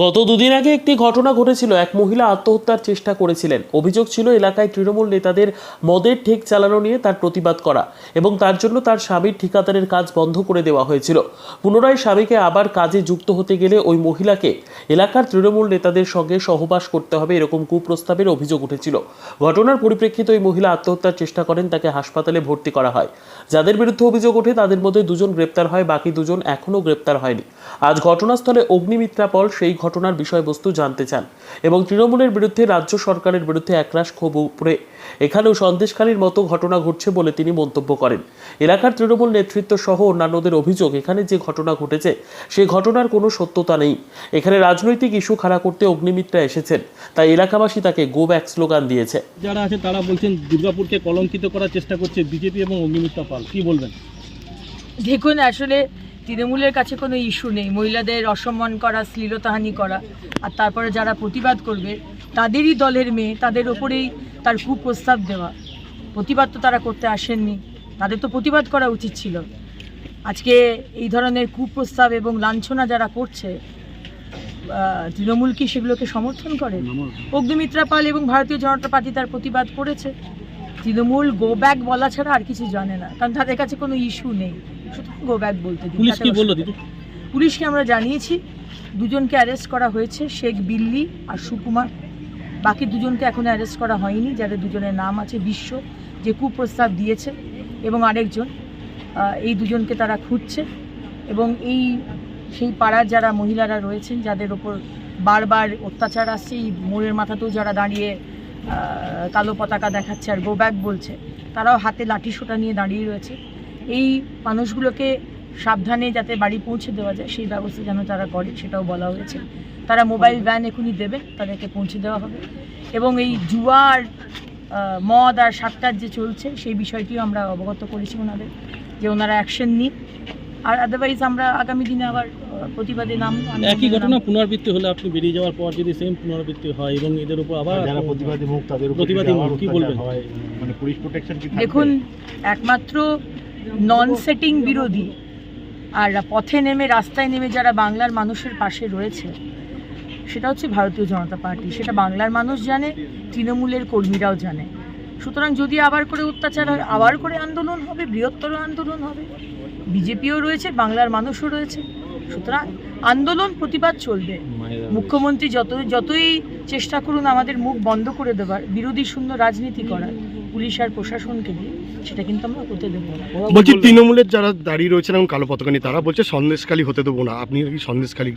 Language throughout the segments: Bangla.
গত দুদিন আগে একটি ঘটনা ঘটেছিল। এক মহিলা আত্মহত্যার চেষ্টা করেছিলেন। অভিযোগ ছিল, এলাকায় তৃণমূল নেতাদের মদের ঠেক চালানো নিয়ে তার প্রতিবাদ করা এবং তার জন্য তার স্বামীর ঠিকাদারের কাজ বন্ধ করে দেওয়া হয়েছিল। পুনরায় স্বামীকে আবার কাজে যুক্ত হতে গেলে ওই মহিলাকে এলাকার তৃণমূল নেতাদের সঙ্গে সহবাস করতে হবে এরকম কুপ্রস্তাবের অভিযোগ উঠেছিল। ঘটনার পরিপ্রেক্ষিতে ওই মহিলা আত্মহত্যার চেষ্টা করেন, তাকে হাসপাতালে ভর্তি করা হয়। যাদের বিরুদ্ধে অভিযোগ ওঠে, তাদের মধ্যে দুজন গ্রেপ্তার হয়, বাকি দুজন এখনও গ্রেপ্তার হয়নি। আজ ঘটনাস্থলে অগ্নিমিত্রা পল, সেই ঘটনার বিষয়বস্তু জানতে চান এবং তৃণমূলের বিরুদ্ধে রাজ্য সরকারের বিরুদ্ধে একরাশ ক্ষোভ উপরে। এখানেও সন্দেশখালীর মতো ঘটনা ঘটছে বলে তিনি মন্তব্য করেন। এলাকার তৃণমূল নেতৃত্ব সহ অন্যান্যদের অভিযোগ এখানে যে ঘটনা ঘটেছে সেই ঘটনার কোনো সত্যতা নেই। এখানে রাজনৈতিক ইস্যু খাড়া করতে অগ্নিমিত্রা এসেছেন তাই এলাকাবাসী তাকে গো ব্যাক স্লোগান দিয়েছে। যারা আছে তারা বলছেন দুর্গাপুরকে কলঙ্কিত করার চেষ্টা করছে বিজেপি এবং অগ্নিমিত্রা পাল। কি বলবেন? দেখুন আসলে তৃণমূলের কাছে কোনো ইস্যু নেই মহিলাদের অসম্মান করা শ্লীলতাহানি করা আর তারপরে যারা প্রতিবাদ করবে তাদেরই দলের মেয়ে তাদের ওপরেই তার কুপ্রস্তাব দেওয়া। প্রতিবাদ তো তারা করতে আসেননি তাদের তো প্রতিবাদ করা উচিত ছিল। আজকে এই ধরনের কুপ্রস্তাব এবং লাঞ্ছনা যারা করছে তৃণমূল কি সেগুলোকে সমর্থন করে? অগ্নিমিত্রা পাল এবং ভারতীয় জনতা পার্টি তার প্রতিবাদ করেছে। তৃণমূল গো ব্যাক বলা ছাড়া আর কিছু জানে না কারণ তাদের কাছে কোনো ইস্যু নেই। সুতরাং গো ব্যাক বলতে দিন, পুলিশ কি বলল দিদি? পুলিশকে আমরা জানিয়েছি দুজনকে অ্যারেস্ট করা হয়েছে শেখ বিল্লি আর সুকুমার। বাকি দুজনকে এখনও অ্যারেস্ট করা হয়নি যাদের দুজনের নাম আছে বিশ্ব যে কুপ্রস্তাব দিয়েছে এবং আরেকজন এই দুজনকে তারা খুঁজছে এবং এই সেই পাড়ার যারা মহিলারা রয়েছেন যাদের ওপর বারবার অত্যাচার আসছে এই মোড়ের মাথাতেও যারা দাঁড়িয়ে কালো পতাকা দেখাচ্ছে আর গো ব্যাক বলছে তারাও হাতে লাঠি সোটা নিয়ে দাঁড়িয়ে রয়েছে। এই মানুষগুলোকে সাবধানে যাতে বাড়ি পৌঁছে দেওয়া যায় সেই ব্যবস্থা যেন তারা করে সেটাও বলা হয়েছে। তারা মোবাইল ভ্যান এখনই দেবে তাদেরকে পৌঁছে দেওয়া হবে। এবং এই জুয়ার মদ আর সাতটার যে চলছে সেই বিষয়টিও আমরা অবগত করেছি ওনাদের যে ওনারা অ্যাকশন নিন আর আদারওয়াইজ আমরা আগামী দিনে আবার প্রতিবাদে নাম একই ঘটনা পুনরাবৃত্তি হলে আপনি বেরিয়ে যাওয়ার পর যদি সেম পুনরাবৃত্তি হয় এবং এদের উপর আবার যারা প্রতিবাদী মুখ তাদের প্রতিবাদী মুখ, কি বলবেন? হয়, মানে পুলিশ প্রোটেকশন কি দেখুন একমাত্র নন সেটিং বিরোধী আর পথে নেমে, রাস্তায় নেমে যারা বাংলার মানুষের পাশে রয়েছে, সেটা হচ্ছে ভারতীয় জনতা পার্টি। সেটা বাংলার মানুষ জানে, তৃণমূলের কর্মীরাও জানে। সুতরাং যদি আবার করে অত্যাচার হয়, আবার করে আন্দোলন হবে, বৃহত্তর আন্দোলন হবে। বিজেপিও রয়েছে, বাংলার মানুষও রয়েছে। সুতরাং আন্দোলন, প্রতিবাদ চলবে। মুখ্যমন্ত্রী যত যতই চেষ্টা করুন আমাদের মুখ বন্ধ করে দেবার, বিরোধী শূন্য রাজনীতি করার পুলিশ আর প্রশাসনকে দিয়ে সেটা কিন্তু আমরা হতে দেবো না। বলছি তৃণমূলের যারা দাঁড়িয়ে রয়েছেন এবং কালো পতাকা নিয়ে তারা বলছে সন্দেশখালী হতে দেবো না। আপনি কি সন্দেশখালী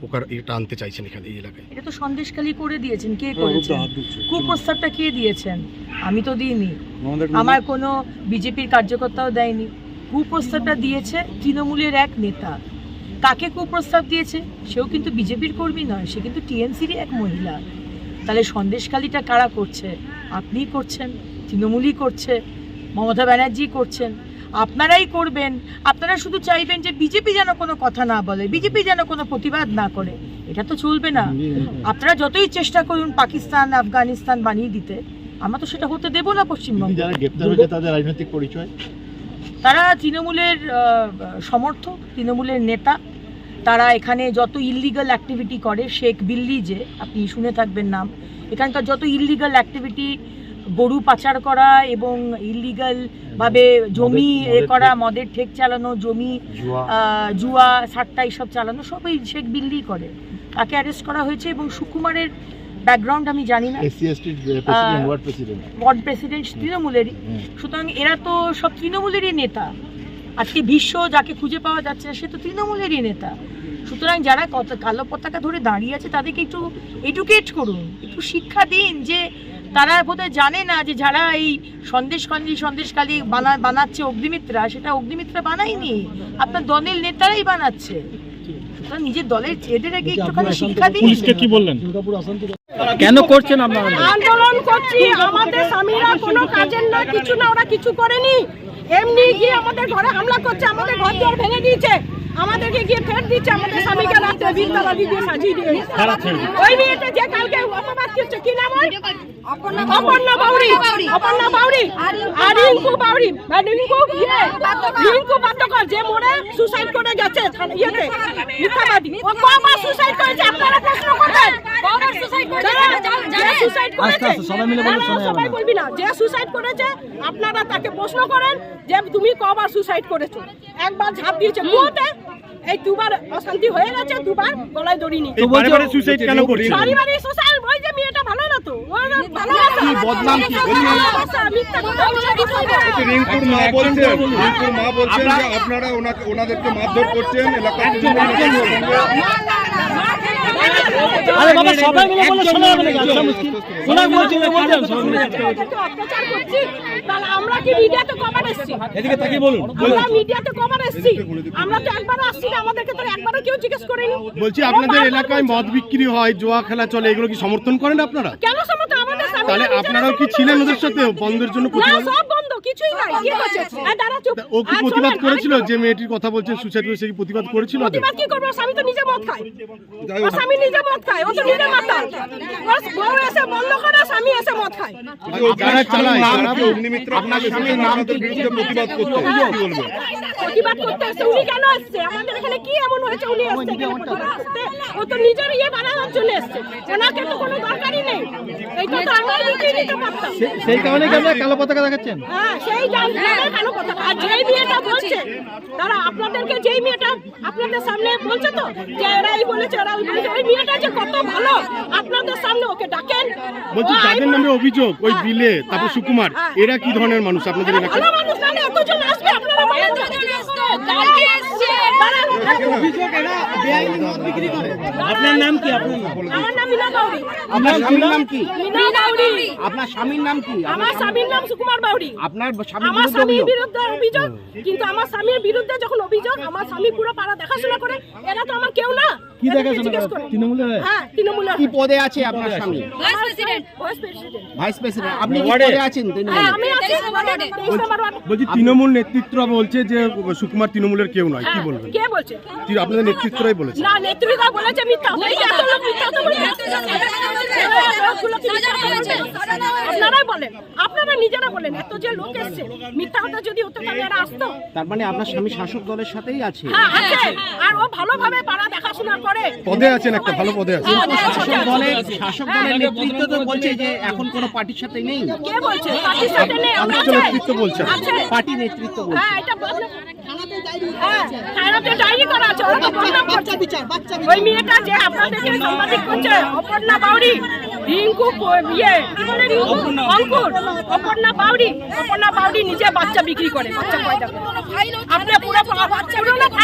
প্রকার এটা আনতে চাইছেন এখানে এই এলাকায়? এটা তো সন্দেশখালি করে দিয়েছেন। কে করেছেন কুপ্রস্তাবটা কে দিয়েছেন? আমি তো দিইনি। আমার কোনো বিজেপির কার্যকর্তাও দেয়নি। কুপ্রস্তাবটা দিয়েছে তৃণমূলের এক নেতা। কাকে কুপ্রস্তাব দিয়েছে? সেও কিন্তু বিজেপির কর্মী নয় সে কিন্তু টিএমসিরই এক মহিলা। তাহলে সন্দেশখালিটা কারা করছে? আপনিই করছেন। তৃণমূলই করছে মমতা ব্যানার্জি করছেন। আপনারাই করবেন আপনারা শুধু চাইবেন যে বিজেপি যেন কোনো কথা না বলে বিজেপি যেন কোনো প্রতিবাদ না করে এটা তো চলবে না। আপনারা যতই চেষ্টা করুন পাকিস্তান আফগানিস্তান বানিয়ে দিতে আমরা তো সেটা হতে দেবো না পশ্চিমবঙ্গে। যারা গ্রেপ্তার হয়েছে তাদের রাজনৈতিক পরিচয়? তারা তৃণমূলের সমর্থক তৃণমূলের নেতা। তারা এখানে যত ইললিগাল অ্যাক্টিভিটি করে শেখ বিল্লি যে আপনি শুনে থাকবেন নাম এখানকার যত ইললিগাল অ্যাক্টিভিটি গরু পাচার করা এবং ইললিগাল ভাবে জমি এ করা মদের ঠেক চালানো জমি জুয়া। সাট্টা এইসব চালানো সবই শেখ বিল্লি করে। তাকে অ্যারেস্ট করা হয়েছে এবং সুকুমারের ব্যাকগ্রাউন্ড আমি জানি না। ওয়ার্ড প্রেসিডেন্ট তৃণমূলেরই। সুতরাং এরা তো সব তৃণমূলেরই নেতা। আজকে বিশ্ব যাকে খুঁজে পাওয়া যাচ্ছে সে তো তৃণমূলেরই নেতা। সুতরাং যারা কত কালো পতাকা ধরে দাঁড়িয়ে আছে তাদেরকে একটু এডুকেট করুন। একটু শিক্ষা দিন যে তারা বোধহয় জানে না যে যারা এই সন্দেশকালী সন্দেশকালী বানা বানাচ্ছে অগ্নিমিত্রা সেটা অগ্নিমিত্রা বানায়নি। আপনার দলের নেতারাই বানাচ্ছে। নিজের দলের এদেরকে একটুখানি শিক্ষা দিন কি বললেন? কেন করছেন আপনারা? আন্দোলন করছি। আমাদের স্বামীরা কোনো কাজের নয় কিছু না ওরা কিছু করেনি। এমনি গিয়ে আমাদের ঘরে হামলা করছে আমাদের ঘর দুয়ার ভেঙে দিয়েছে। আমাদেরকে গিয়ে ফের দিচ্ছে আমাদের স্বামীকে রাত্রে বিলতলা দিয়ে সাজিয়ে দিয়ে ওই মেয়েটা যে কালকে অপবাদ করছে কি নাম ওর? অপর্ণা বাউরি অপর্ণা বাউরি আর রিঙ্কু বাউরি বাউরি রিঙ্কু ইয়ে রিঙ্কু বাদ্যকর যে মোড়ে সুসাইড করে গেছে ইয়েতে মিথ্যাবাদী। ও কবার সুসাইড করেছে আপনারা প্রশ্ন করবেন। কবার সুসাইড করেছে সুসাইড করেছে সবাই মিলে বলুন সবাই বলবি না যে সুসাইড করেছে আপনারা তাকে প্রশ্ন করেন যে তুমি কবার সুসাইড করেছ। একবার ঝাঁপ দিয়েছে কুয়োতে এই দুবার অশান্তি হয়ে গেছে দুবার গলায় দড়ি নিয়ে সুইসাইড কেন পারিবারিক ওই যে মেয়েটা ভালো না তো কি বদনাম কি? রিঙ্কুর মা বলছেন রিঙ্কুর মা বলছেন যে আপনারা ওনাকে ওনাদেরকে মারধর করছেন এলাকার আরে বাবা সবাই মিলে বলে শোনা যাবে আচ্ছা মুশকিল শোনা বলছি না ওদেরকে অত্যাচার করছি তাহলে আমরা কি মিডিয়াতে কবার এসছি এদিকে তাকিয়ে বলুন আমরা মিডিয়াতে কবার এসছি আমরা তো একবার আসছি না আমাদেরকে তো একবারও কেউ জিজ্ঞেস করেনি? বলছি আপনাদের এলাকায় মদ বিক্রি হয় জোয়া খেলা চলে এগুলো কি সমর্থন করেন আপনারা? কেন সমত আমাদের তাহলে আপনারাও কি ছিলেন ওদের সাথে? বন্ধের জন্য প্রতিবাদ সব কিছুই নাই। কি করছে দাঁড়া চুপ। ও কি প্রতিবাদ করেছিল যে মেয়েটির কথা বলছেন সুসাইড করেছে কি প্রতিবাদ করেছিল? প্রতিবাদ কি করব? স্বামী তো নিজে মদ খায়। ওর স্বামী নিজে মদ খায় ও তো নিজে মাতাল ওর বউ এসে বন্ধ করে স্বামী এসে মদ খায়। যারা চালায় তারা অগ্নিমিত্র আপনাদের স্বামীর আপনাদের বিরুদ্ধে প্রতিবাদ করতে কি বলবেন প্রতিবাদ করতে এসছে। উনি কেন এসছে? আমাদের এখানে কি এমন হয়েছে? উনি এসছে। এখানে প্রতিবাদ করতে? ও তো নিজের ইয়ে বানানোর জন্য এসছে। ওনাকে তো কোনো দরকারই নেই। এইটা তো আমরা দিতে পারতাম। সেই কারণে কি আপনারা কালো পতাকা দেখাচ্ছেন? হ্যাঁ। সেই জানলে কেন কথা আর যেই মেয়েটা বলছে তারা আপনাদেরকে যেই মেয়েটা আপনাদের সামনে বলছে তো যে এরা এই বলেছে এরা ওই বলেছে ওই মেয়েটা যে কত ভালো আপনাদের সামনে ওকে ডাকেন। বলছি যাদের নামে অভিযোগ ওই হ্যাঁ, বিলে তারপর হ্যাঁ, সুকুমার। এরা কি ধরনের মানুষ? আপনাদের এলাকায়? ভালো মানুষ নাহলে এতজন আসবে আপনারা বলেন না। দাঁড়ান, আপনার নাম কি? আপনার নাম? আমার নাম মিনা বাউরি আপনার স্বামীর নাম কি? মিনা বাউরি আপনার স্বামীর নাম কি? আমার স্বামীর নাম সুকুমার বাউরি আপনার স্বামীর আমার বিরুদ্ধে স্বামীর অভিযোগ। বিরুদ্ধে অভিযোগ কিন্তু আমার স্বামীর বিরুদ্ধে যখন অভিযোগ আমার স্বামী পুরো পাড়া দেখাশোনা করে এরা তো আমার কেউ না। কি দেখাশোনা। তৃণমূলের হ্যাঁ তৃণমূলের কি পদে আছে আপনার স্বামী? Vice president vice president vice president আপনি কি পদে আছেন তৃণমূলে? হ্যাঁ আমি আছি। বলছি তৃণমূল নেতৃত্বরা বলছে যে সুকুমার তৃণমূলের কেউ নয়। কি হ্যাঁ, বলবেন? কে বলছে? আপনাদের নেতৃত্বরাই বলেছে। না নেতৃত্ব বলেছে মিথ্যা। এত লোক মিথ্যা তো? আপনারাই বলেন। আপনারা নিজেরা বলেন। এত যে লোক এসছে মিথ্যা কথা যদি হতো তাহলে এরা আসতো। তার মানে আপনার স্বামী শাসক দলের সাথেই আছে? হ্যাঁ আছে। আর ও ভালোভাবে পাড়া দেখাশোনা করে। পদে আছেন একটা ভালো পদে আছেন। হ্যাঁ, পদে শাসক দলের শাসক দলের নেতৃত্ব তো বলছে যে এখন কোনো পার্টির সাথে নেই। কে বলছে? পার্টির সাথে নেই। আমরা নেতৃত্ব বলছে। পার্টি নেতৃত্ব বলছে। হ্যাঁ এটা বদলে হ্যাঁ থানাতে ডায়েরি করা আছে ওরা তো বদনাম করছে। ওই মেয়েটা যে আপনাদেরকে সাংবাদিক করছে অপর্ণা বাউরি রিঙ্কু ইয়ে কি বলে রিঙ্কু? অঙ্কুর অপর্ণা বাউরি অপর্ণা বাউরি নিজে বাচ্চা বিক্রি করে বাচ্চা পয়দা করে। আপনি পুরো পুরোনো ফাইল